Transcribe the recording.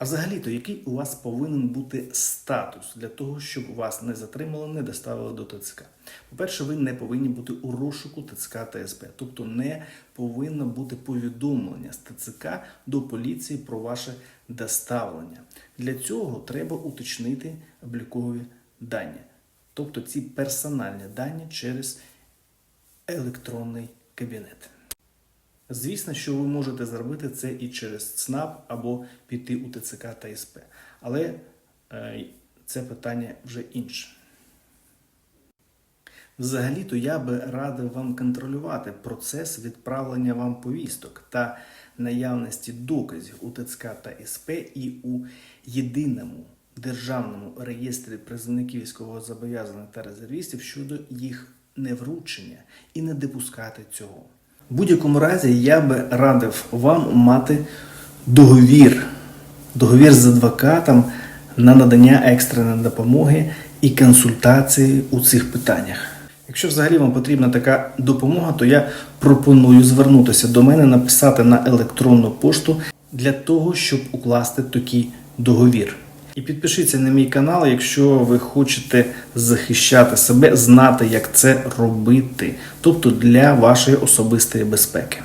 А взагалі-то, який у вас повинен бути статус для того, щоб вас не затримали, не доставили до ТЦК? По-перше, ви не повинні бути у розшуку ТЦК та тобто не повинно бути повідомлення з ТЦК до поліції про ваше доставлення. Для цього треба уточнити облікові дані, тобто ці персональні дані через електронний кабінет. Звісно, що ви можете зробити це і через ЦНАП або піти у ТЦК та СП. Але е, це питання вже інше. Взагалі-то я би радив вам контролювати процес відправлення вам повісток та наявності доказів у ТЦК та СП і у єдиному державному реєстрі призовників військового зобов'язаних та резервістів щодо їх невручення і не допускати цього. В будь-якому разі я би радив вам мати договір, договір з адвокатом на надання екстреної допомоги і консультації у цих питаннях. Якщо взагалі вам потрібна така допомога, то я пропоную звернутися до мене, написати на електронну пошту для того, щоб укласти такий договір. І підпишіться на мій канал, якщо ви хочете захищати себе, знати, як це робити, тобто для вашої особистої безпеки.